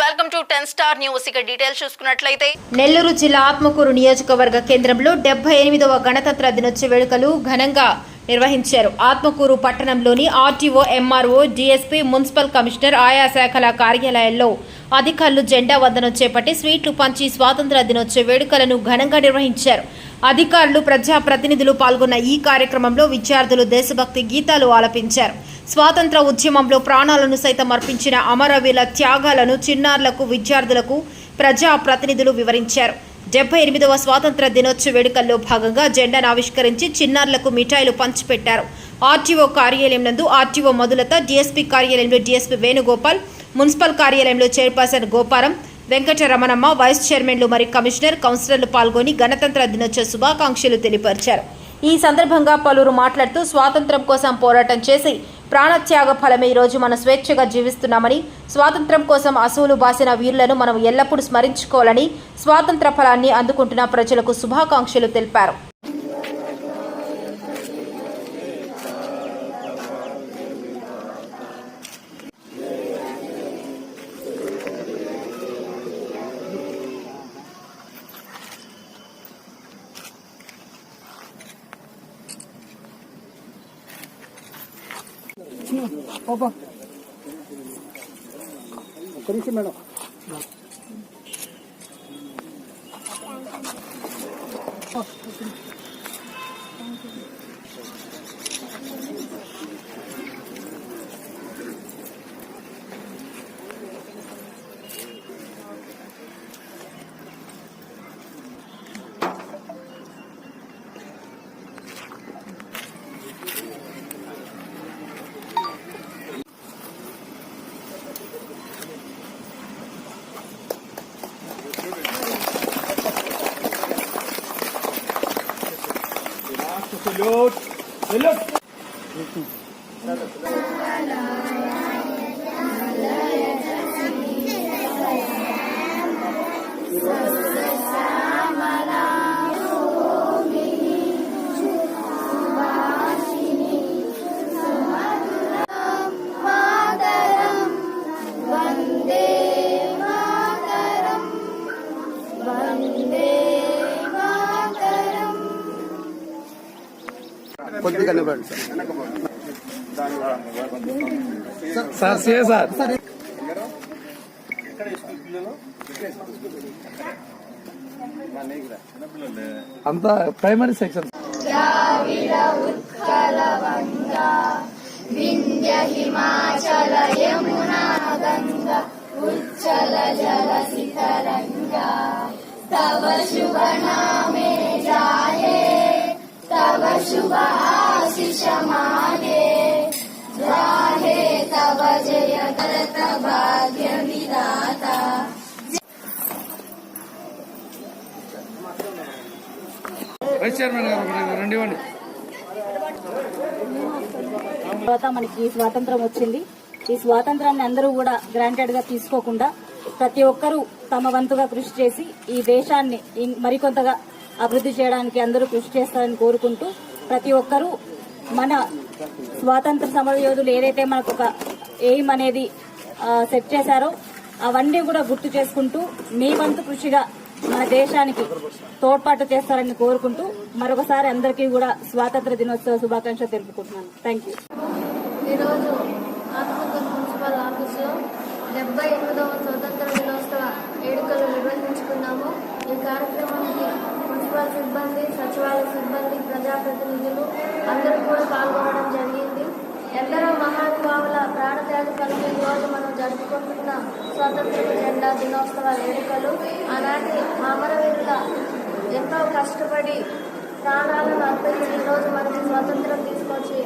Welcome to ten star news. ఇక details చూసుకున్నట్లయితే నెల్లూరు జిల్లా ఆత్మకూరు నియోజకవర్గ కేంద్రంలో డెబ్బై ఎనిమిదవ గణతంత్ర దినోత్సవ వేడుకలు ఘనంగా నిర్వహించారు. ఆత్మకూరు పట్టణంలోని RTO MRO DSP municipal commissioner ఆయా శాఖల కార్యాలయాల్లో అధికారులు జెండా వందనం చేపట్టి స్వీట్లు పంచి స్వాతంత్ర దినోత్సవ వేడుకలను ఘనంగా నిర్వహించారు. అధికారులు ప్రజాప్రతినిధులు పాల్గొన్న ఈ కార్యక్రమంలో విద్యార్థులు దేశభక్తి గీతాలు ఆలపించారు. స్వాతంత్ర ఉద్యమంలో ప్రాణాలను సైతం అర్పించిన అమరవీల త్యాగాలను చిన్నారులకు విద్యార్థులకు ప్రజా ప్రతినిధులు వివరించారు. డెబ్బై ఎనిమిదవ స్వాతంత్ర దినోత్సవ వేడుకల్లో భాగంగా జెండాను ఆవిష్కరించి చిన్నారులకు మిఠాయిలు పంచిపెట్టారు. ఆర్టీఓ కార్యాలయం నందు ఆర్టీఓ మధులత డీఎస్పీ కార్యాలయంలో డీఎస్పీ వేణుగోపాల్ మున్సిపల్ కార్యాలయంలో చైర్పర్సన్ గోపారం వెంకటరమణమ్మ వైస్ చైర్మన్లు మరియు కమిషనర్ కౌన్సిలర్లు పాల్గొని గణతంత్ర దినోత్సవ శుభాకాంక్షలు తెలియపరిచారు. ఈ సందర్భంగా పలువురు మాట్లాడుతూ స్వాతంత్ర్యం కోసం పోరాటం చేసి ప్రాణత్యాగ ఫలమే ఈరోజు మనం స్వేచ్ఛగా జీవిస్తున్నామని స్వాతంత్ర్యం కోసం అసూలు బాసిన వీరులను మనం ఎల్లప్పుడూ స్మరించుకోవాలని స్వాతంత్ర ఫలాన్ని అందుకుంటున్న ప్రజలకు శుభాకాంక్షలు తెలిపారు. ఒక్క నిమిషం మేడం Salud. Salud. Salud. కొద్దిగా నిలబడండి సార్. సార్ సే సార్. అంతా ప్రైమరీ సెక్షన్. వింధ్య హిమాచల యమునా గంగ ఉచ్చల జల సితరంగా తవ శుభ నామే జాయే తవ శుభ వైస్ చైర్మన్ గారు రెండు తర్వాత మనకి స్వాతంత్రం వచ్చింది. ఈ స్వాతంత్రాన్ని అందరూ కూడా గ్రాంటెడ్గా తీసుకోకుండా ప్రతి ఒక్కరూ తమ వంతుగా కృషి చేసి ఈ దేశాన్ని మరికొంతగా అభివృద్ధి చేయడానికి అందరూ కృషి చేస్తారని కోరుకుంటూ ప్రతి ఒక్కరూ మన స్వాతంత్ర సమర యోధులు ఏదైతే మనకు ఒక ఎయిమ్ అనేది సెట్ చేశారో అవన్నీ కూడా గుర్తు చేసుకుంటూ మీ వంతు కృషిగా మన దేశానికి తోడ్పాటు చేస్తారని కోరుకుంటూ మరొకసారి అందరికీ కూడా స్వాతంత్ర దినోత్సవ శుభాకాంక్షలు తెలుపుకుంటున్నాను. థ్యాంక్ యూ ఈరోజు ఆత్మకూరు మున్సిపల్ ఆఫీసులో డెబ్బై ఎనిమిదవ స్వతంత్ర దినోత్సవ వేడుకలు నిర్వహించుకున్నాము. ఈ కార్యక్రమానికి మున్సిపల్ సిబ్బంది సచివాలయ సిబ్బంది ప్రజాప్రతినిధులు అందరూ కూడా పాల్గొనడం జరిగింది. ఎందరో మహానుభావుల ప్రాణత్యాగ ఫలం ఈ రోజు మనం జరుపుకుంటున్న స్వతంత్ర జెండా దినోత్సవ వేడుకలు. ఆనాటి అమరవీరుల ఎంతో కష్టపడి ప్రాణాలను అర్పించి ఈరోజు మనకి స్వాతంత్రం తీసుకొచ్చి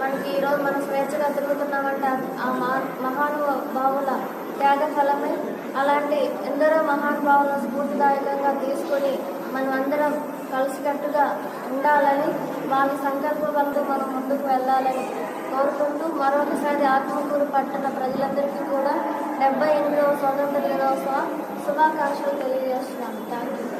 మనకి ఈరోజు మనం స్వేచ్ఛగా తిరుగుతున్నామంటే ఆ మా- మహానుభావుల త్యాగ ఫలమే అలాంటి ఎందరో మహానుభావులను స్ఫూర్తిదాయకంగా తీసుకొని మనం అందరం కలిసికట్టుగా ఉండాలని వాళ్ళ సంకల్పంతో మనం ముందుకు వెళ్ళాలని కోరుకుంటూ మరొకసారి ఆత్మకూరు పట్టణ ప్రజలందరికీ కూడా డెబ్బై ఎనిమిదవ స్వాతంత్ర దినోత్సవ శుభాకాంక్షలు తెలియజేస్తున్నాను థ్యాంక్ యూ